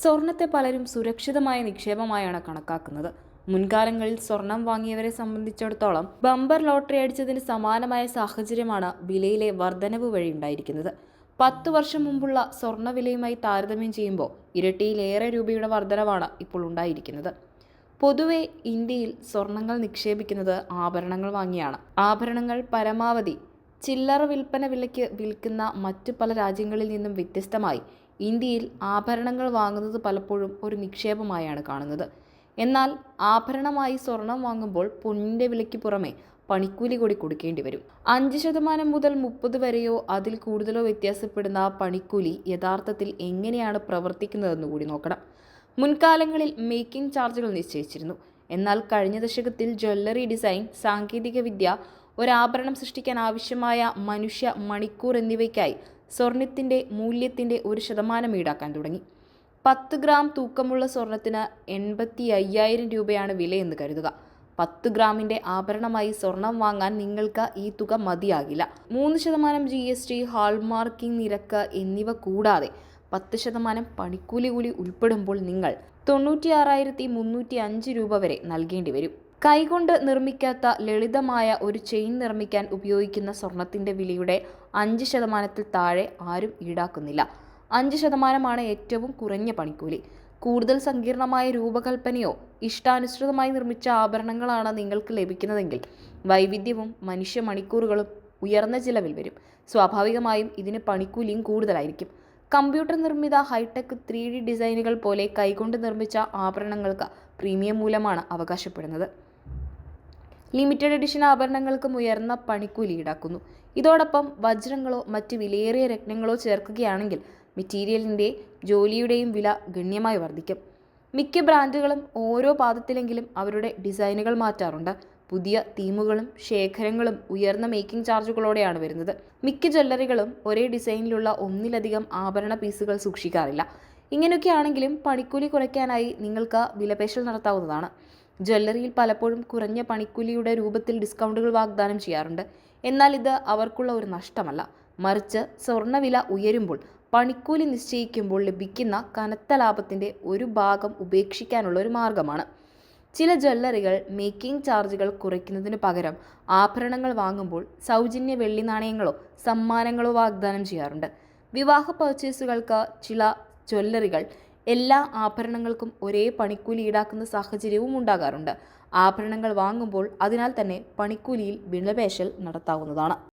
സ്വർണത്തെ പലരും സുരക്ഷിതമായ നിക്ഷേപമായാണ് കണക്കാക്കുന്നത്. മുൻകാലങ്ങളിൽ സ്വർണം വാങ്ങിയവരെ സംബന്ധിച്ചിടത്തോളം ബമ്പർ ലോട്ടറി അടിച്ചതിന് സമാനമായ സാഹചര്യമാണ് വിലയിലെ വർധനവ് വഴി ഉണ്ടായിരിക്കുന്നത്. പത്തു വർഷം മുമ്പുള്ള സ്വർണവിലയുമായി താരതമ്യം ചെയ്യുമ്പോൾ ഇരട്ടിയിലേറെ രൂപയുടെ വർധനവാണ് ഇപ്പോൾ ഉണ്ടായിരിക്കുന്നത്. പൊതുവെ ഇന്ത്യയിൽ സ്വർണങ്ങൾ നിക്ഷേപിക്കുന്നത് ആഭരണങ്ങൾ വാങ്ങിയാണ്. ആഭരണങ്ങൾ പരമാവധി ചില്ലറ വിൽപ്പന വിലയ്ക്ക് വിൽക്കുന്ന മറ്റു പല രാജ്യങ്ങളിൽ നിന്നും വ്യത്യസ്തമായി ഇന്ത്യയിൽ ആഭരണങ്ങൾ വാങ്ങുന്നത് പലപ്പോഴും ഒരു നിക്ഷേപമായാണ് കാണുന്നത്. എന്നാൽ ആഭരണമായി സ്വർണം വാങ്ങുമ്പോൾ പൊന്നിന്റെ വിലയ്ക്ക് പുറമെ പണിക്കൂലി കൂടി കൊടുക്കേണ്ടി വരും. അഞ്ച് ശതമാനം മുതൽ മുപ്പത് വരെയോ അതിൽ കൂടുതലോ വ്യത്യാസപ്പെടുന്ന പണിക്കൂലി യഥാർത്ഥത്തിൽ എങ്ങനെയാണ് പ്രവർത്തിക്കുന്നതെന്ന് കൂടി നോക്കണം. മുൻകാലങ്ങളിൽ മേക്കിംഗ് ചാർജുകൾ നിശ്ചയിച്ചിരുന്നു. എന്നാൽ കഴിഞ്ഞ ദശകത്തിൽ ജ്വല്ലറി ഡിസൈൻ സാങ്കേതികവിദ്യ ഒരാഭരണം സൃഷ്ടിക്കാൻ ആവശ്യമായ മനുഷ്യ മണിക്കൂർ എന്നിവയ്ക്കായി സ്വർണത്തിന്റെ മൂല്യത്തിന്റെ ഒരു ശതമാനം ഈടാക്കാൻ തുടങ്ങി. പത്ത് ഗ്രാം തൂക്കമുള്ള സ്വർണത്തിന് എൺപത്തി അയ്യായിരം രൂപയാണ് വിലയെന്ന് കരുതുക. പത്ത് ഗ്രാമിന്റെ ആഭരണമായി സ്വർണം വാങ്ങാൻ നിങ്ങൾക്ക് ഈ തുക മതിയാകില്ല. മൂന്ന് ശതമാനം ജി എസ് ടി ഹാൾമാർക്കിംഗ് നിരക്ക് എന്നിവ കൂടാതെ പത്ത് ശതമാനം പണിക്കൂലി കൂലി ഉൾപ്പെടുമ്പോൾ നിങ്ങൾ തൊണ്ണൂറ്റി ആറായിരത്തി മുന്നൂറ്റി അഞ്ച് രൂപ വരെ നൽകേണ്ടി വരും. കൈകൊണ്ട് നിർമ്മിക്കാത്ത ലളിതമായ ഒരു ചെയിൻ നിർമ്മിക്കാൻ ഉപയോഗിക്കുന്ന സ്വർണത്തിന്റെ വിലയുടെ അഞ്ച് ശതമാനത്തിൽ താഴെ ആരും ഈടാക്കുന്നില്ല. അഞ്ച് ശതമാനമാണ് ഏറ്റവും കുറഞ്ഞ പണിക്കൂലി. കൂടുതൽ സങ്കീർണമായ രൂപകൽപ്പനയോ ഇഷ്ടാനുസൃതമായി നിർമ്മിച്ച ആഭരണങ്ങളാണ് നിങ്ങൾക്ക് ലഭിക്കുന്നതെങ്കിൽ വൈവിധ്യവും മനുഷ്യ മണിക്കൂറുകളും ഉയർന്ന ചിലവിൽ വരും. സ്വാഭാവികമായും ഇതിന് പണിക്കൂലിയും കൂടുതലായിരിക്കും. കമ്പ്യൂട്ടർ നിർമ്മിത ഹൈടെക് ത്രീ ഡി ഡിസൈനുകൾ പോലെ കൈകൊണ്ട് നിർമ്മിച്ച ആഭരണങ്ങൾക്ക് പ്രീമിയം മൂലമാണ് അവകാശപ്പെടുന്നത്. ലിമിറ്റഡ് എഡിഷൻ ആഭരണങ്ങൾക്കും ഉയർന്ന പണിക്കൂലി ഈടാക്കുന്നു. ഇതോടൊപ്പം വജ്രങ്ങളോ മറ്റ് വിലയേറിയ രത്നങ്ങളോ ചേർക്കുകയാണെങ്കിൽ മെറ്റീരിയലിന്റെ ജോലിയുടെയും വില ഗണ്യമായി വർദ്ധിക്കും. മിക്ക ബ്രാൻഡുകളും ഓരോ പാദത്തിലെങ്കിലും അവരുടെ ഡിസൈനുകൾ മാറ്റാറുണ്ട്. പുതിയ തീമുകളും ശേഖരങ്ങളും ഉയർന്ന മേക്കിംഗ് ചാർജുകളോടെയാണ് വരുന്നത്. മിക്ക ജ്വല്ലറികളും ഒരേ ഡിസൈനിലുള്ള ഒന്നിലധികം ആഭരണ പീസുകൾ സൂക്ഷിക്കാറില്ല. ഇങ്ങനെയൊക്കെയാണെങ്കിലും പണിക്കൂലി കുറയ്ക്കാനായി നിങ്ങൾക്ക് വിലപേശൽ നടത്താവുന്നതാണ്. ജ്വല്ലറിയിൽ പലപ്പോഴും കുറഞ്ഞ പണിക്കൂലിയുടെ രൂപത്തിൽ ഡിസ്കൗണ്ടുകൾ വാഗ്ദാനം ചെയ്യാറുണ്ട്. എന്നാൽ ഇത് അവർക്കുള്ള ഒരു നഷ്ടമല്ല. മറിച്ച് സ്വർണവില ഉയരുമ്പോൾ പണിക്കൂലി നിശ്ചയിക്കുമ്പോൾ ലഭിക്കുന്ന കനത്ത ലാഭത്തിന്റെ ഒരു ഭാഗം ഉപേക്ഷിക്കാനുള്ള ഒരു മാർഗമാണ്. ചില ജ്വല്ലറികൾ മേക്കിംഗ് ചാർജുകൾ കുറയ്ക്കുന്നതിന് പകരം ആഭരണങ്ങൾ വാങ്ങുമ്പോൾ സൗജന്യ വെള്ളി നാണയങ്ങളോ സമ്മാനങ്ങളോ വാഗ്ദാനം ചെയ്യാറുണ്ട്. വിവാഹ പർച്ചേസുകൾക്ക് ചില ജ്വല്ലറികൾ എല്ലാ ആഭരണങ്ങൾക്കും ഒരേ പണിക്കൂലി ഈടാക്കുന്ന സാഹചര്യവും ഉണ്ടാകാറുണ്ട്. ആഭരണങ്ങൾ വാങ്ങുമ്പോൾ അതിനാൽ തന്നെ പണിക്കൂലിയിൽ വിലപേശൽ നടത്താവുന്നതാണ്.